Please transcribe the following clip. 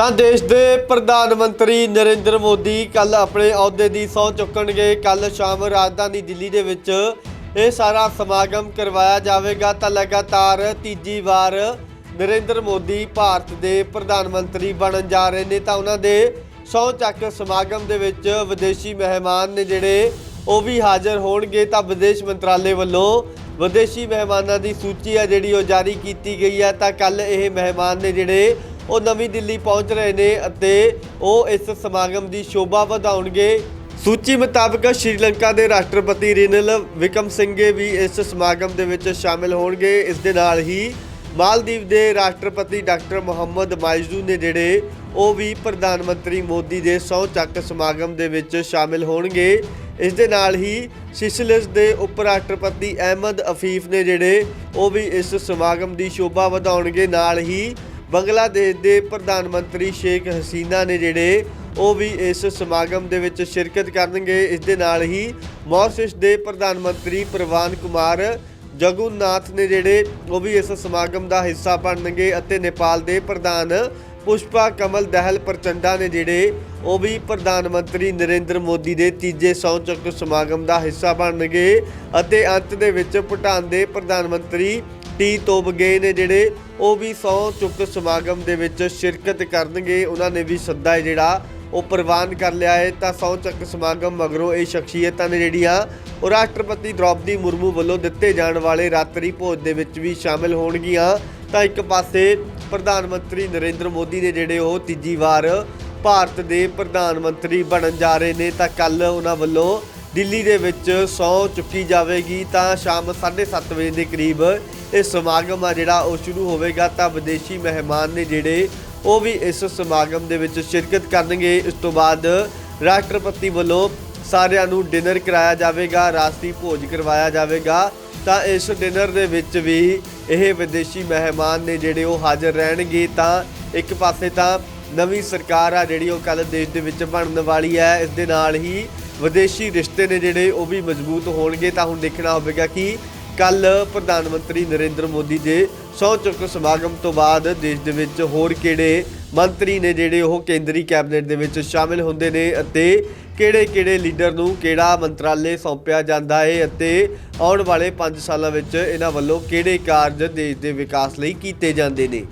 ਤਾਂ ਦੇਸ਼ ਦੇ ਪ੍ਰਧਾਨ ਮੰਤਰੀ ਨਰਿੰਦਰ ਮੋਦੀ ਕੱਲ ਆਪਣੇ ਅਹੁਦੇ ਦੀ ਸਹੁੰ ਚੁੱਕਣਗੇ। ਕੱਲ ਸ਼ਾਮ ਰਾਜਧਾਨੀ ਦਿੱਲੀ ਦੇ ਵਿੱਚ ਇਹ ਸਾਰਾ ਸਮਾਗਮ ਕਰਵਾਇਆ ਜਾਵੇਗਾ। ਤਾਂ ਲਗਾਤਾਰ ਤੀਜੀ ਵਾਰ ਨਰਿੰਦਰ ਮੋਦੀ ਭਾਰਤ ਦੇ ਪ੍ਰਧਾਨ ਮੰਤਰੀ ਬਣਨ ਜਾ ਰਹੇ ਨੇ। ਤਾਂ ਉਹਨਾਂ ਦੇ ਸਹੁੰ ਚੱਕ ਸਮਾਗਮ ਦੇ ਵਿੱਚ ਵਿਦੇਸ਼ੀ ਮਹਿਮਾਨ ਨੇ ਜਿਹੜੇ ਉਹ ਵੀ ਹਾਜ਼ਰ ਹੋਣਗੇ। ਤਾਂ ਵਿਦੇਸ਼ ਮੰਤਰਾਲੇ ਵੱਲੋਂ ਵਿਦੇਸ਼ੀ ਮਹਿਮਾਨਾਂ ਦੀ ਸੂਚੀ ਹੈ ਜਿਹੜੀ ਉਹ ਜਾਰੀ ਕੀਤੀ ਗਈ ਹੈ। ਤਾਂ ਕੱਲ ਇਹ ਮਹਿਮਾਨ ਨੇ ਜਿਹੜੇ ਉਹ ਨਵੀਂ ਦਿੱਲੀ ਪਹੁੰਚ ਰਹੇ ਨੇ ਅਤੇ ਉਹ ਇਸ ਸਮਾਗਮ ਦੀ ਸ਼ੋਭਾ ਵਧਾਉਣਗੇ। ਸੂਚੀ ਮੁਤਾਬਕ ਸ਼੍ਰੀਲੰਕਾ ਦੇ ਰਾਸ਼ਟਰਪਤੀ ਰਿਨਲ ਵਿਕਮ ਸਿੰਘੇ ਵੀ ਇਸ ਸਮਾਗਮ ਦੇ ਵਿੱਚ ਸ਼ਾਮਿਲ ਹੋਣਗੇ। ਇਸ ਦੇ ਨਾਲ ਹੀ ਮਾਲਦੀਵ ਦੇ ਰਾਸ਼ਟਰਪਤੀ ਡਾਕਟਰ ਮੁਹੰਮਦ ਮਾਇਜ਼ੂ ਨੇ ਜਿਹੜੇ ਉਹ ਵੀ ਪ੍ਰਧਾਨ ਮੰਤਰੀ ਮੋਦੀ ਦੇ ਸਹੁੰ ਚੱਕ ਸਮਾਗਮ ਦੇ ਵਿੱਚ ਸ਼ਾਮਿਲ ਹੋਣਗੇ। ਇਸ ਦੇ ਨਾਲ ਹੀ ਸਿਸਲਸ ਦੇ ਉਪ ਰਾਸ਼ਟਰਪਤੀ ਅਹਿਮਦ ਅਫੀਫ ਨੇ ਜਿਹੜੇ ਉਹ ਵੀ ਇਸ ਸਮਾਗਮ ਦੀ ਸ਼ੋਭਾ ਵਧਾਉਣਗੇ। ਨਾਲ ਹੀ ਬੰਗਲਾਦੇਸ਼ ਦੇ ਪ੍ਰਧਾਨ ਮੰਤਰੀ ਸ਼ੇਖ ਹਸੀਨਾ ਨੇ ਜਿਹੜੇ ਉਹ ਵੀ ਇਸ ਸਮਾਗਮ ਦੇ ਵਿੱਚ ਸ਼ਿਰਕਤ ਕਰਨਗੇ, ਇਸ ਦੇ ਨਾਲ ਹੀ ਮੌਰਿਸ਼ਸ ਦੇ ਪ੍ਰਧਾਨ ਮੰਤਰੀ ਪ੍ਰਵਾਨ ਕੁਮਾਰ ਜਗੁਨਾਥ ਨੇ ਜਿਹੜੇ ਉਹ ਵੀ ਇਸ ਸਮਾਗਮ ਦਾ ਹਿੱਸਾ ਬਣਨਗੇ ਅਤੇ ਨੇਪਾਲ ਦੇ ਪ੍ਰਧਾਨ ਪੁਸ਼ਪਾ ਕਮਲ ਦਹਿਲ ਪ੍ਰਚੰਡਾ ਨੇ ਜਿਹੜੇ ਉਹ ਵੀ ਪ੍ਰਧਾਨ ਮੰਤਰੀ ਨਰਿੰਦਰ ਮੋਦੀ ਦੇ ਤੀਜੇ ਸਹੁੰ ਚੁੱਕ ਸਮਾਗਮ ਦਾ ਹਿੱਸਾ ਬਣਨਗੇ ਅਤੇ ਅੰਤ ਦੇ ਵਿੱਚ ਭੂਟਾਨ ਦੇ ਪ੍ਰਧਾਨ ਮੰਤਰੀ ਟੀ ਤੋਬਗੇ ਨੇ ਜਿਹੜੇ ਉਹ ਵੀ ਸਹੁੰ ਚੁੱਕ ਸਮਾਗਮ ਦੇ ਵਿੱਚ ਸ਼ਿਰਕਤ ਕਰਨਗੇ। ਉਹਨਾਂ ਨੇ ਵੀ ਸੱਦਾ ਹੈ ਜਿਹੜਾ ਉਹ ਪ੍ਰਵਾਨ ਕਰ ਲਿਆ ਹੈ। ਤਾਂ ਸਹੁੰ ਚੱਕ ਸਮਾਗਮ ਮਗਰੋਂ ਇਹ ਸ਼ਖਸੀਅਤਾਂ ਨੇ ਜਿਹੜੀਆਂ ਉਹ ਰਾਸ਼ਟਰਪਤੀ ਦ੍ਰੋਪਦੀ ਮੁਰਮੂ ਵੱਲੋਂ ਦਿੱਤੇ ਜਾਣ ਵਾਲੇ ਰਾਤਰੀ ਭੋਜ ਦੇ ਵਿੱਚ ਵੀ ਸ਼ਾਮਿਲ ਹੋਣਗੀਆਂ। ਤਾਂ ਇੱਕ ਪਾਸੇ ਪ੍ਰਧਾਨ ਮੰਤਰੀ ਨਰਿੰਦਰ ਮੋਦੀ ਨੇ ਜਿਹੜੇ ਉਹ ਤੀਜੀ ਵਾਰ ਭਾਰਤ ਦੇ ਪ੍ਰਧਾਨ ਮੰਤਰੀ ਬਣਨ ਜਾ ਰਹੇ ਨੇ। ਤਾਂ ਕੱਲ ਉਹਨਾਂ ਵੱਲੋਂ ਦਿੱਲੀ ਦੇ ਵਿੱਚ ਸਹੁੰ ਚੁੱਕੀ ਜਾਵੇਗੀ, ਤਾਂ ਸ਼ਾਮ 7:30 ਵਜੇ ਦੇ ਕਰੀਬ ਇਹ ਸਮਾਗਮ ਆ ਜਿਹੜਾ ਉਹ ਸ਼ੁਰੂ ਹੋਵੇਗਾ। ਤਾਂ ਵਿਦੇਸ਼ੀ ਮਹਿਮਾਨ ਨੇ ਜਿਹੜੇ ਉਹ ਵੀ ਇਸ ਸਮਾਗਮ ਦੇ ਵਿੱਚ ਸ਼ਿਰਕਤ ਕਰਨਗੇ। ਇਸ ਤੋਂ ਬਾਅਦ ਰਾਸ਼ਟਰਪਤੀ ਵੱਲੋਂ ਸਾਰਿਆਂ ਨੂੰ ਡਿਨਰ ਕਰਾਇਆ ਜਾਵੇਗਾ ਰਾਸ਼ਟਰੀ ਭੋਜ ਕਰਵਾਇਆ ਜਾਵੇਗਾ। ਤਾਂ ਇਸ ਡਿਨਰ ਦੇ ਵਿੱਚ ਵੀ ਇਹ ਵਿਦੇਸ਼ੀ ਮਹਿਮਾਨ ਨੇ ਜਿਹੜੇ ਉਹ ਹਾਜ਼ਰ ਰਹਿਣਗੇ। ਤਾਂ ਇੱਕ ਪਾਸੇ ਤਾਂ ਨਵੀਂ ਸਰਕਾਰ ਆ ਜਿਹੜੀ ਉਹ ਕੱਲ ਦੇਸ਼ ਦੇ ਵਿੱਚ ਬਣਨ ਵਾਲੀ ਹੈ। ਇਸ ਦੇ ਨਾਲ ਹੀ ਵਿਦੇਸ਼ੀ ਰਿਸ਼ਤੇ ਨੇ ਜਿਹੜੇ ਉਹ ਵੀ ਮਜ਼ਬੂਤ ਹੋਣਗੇ ਤਾਂ ਹੁਣ ਦੇਖਣਾ ਹੋਵੇਗਾ ਕਿ ਕੱਲ ਪ੍ਰਧਾਨ ਮੰਤਰੀ ਨਰਿੰਦਰ ਮੋਦੀ ਦੇ ਸਹੁੰ ਚੁੱਕ ਸਮਾਗਮ ਤੋਂ ਬਾਅਦ ਦੇਸ਼ ਦੇ ਵਿੱਚ ਹੋਰ ਕਿਹੜੇ ਮੰਤਰੀ ਨੇ ਜਿਹੜੇ ਉਹ ਕੇਂਦਰੀ ਕੈਬਨਿਟ ਦੇ ਵਿੱਚ ਸ਼ਾਮਿਲ ਹੁੰਦੇ ਨੇ ਅਤੇ ਕਿਹੜੇ-ਕਿਹੜੇ ਲੀਡਰ ਨੂੰ ਕਿਹੜਾ ਮੰਤਰਾਲੇ ਸੌਂਪਿਆ ਜਾਂਦਾ ਹੈ ਅਤੇ ਆਉਣ ਵਾਲੇ 5 ਸਾਲਾਂ ਵਿੱਚ ਇਹਨਾਂ ਵੱਲੋਂ ਕਿਹੜੇ ਕਾਰਜ ਦੇਸ਼ ਦੇ ਵਿਕਾਸ ਲਈ ਕੀਤੇ ਜਾਂਦੇ ਨੇ।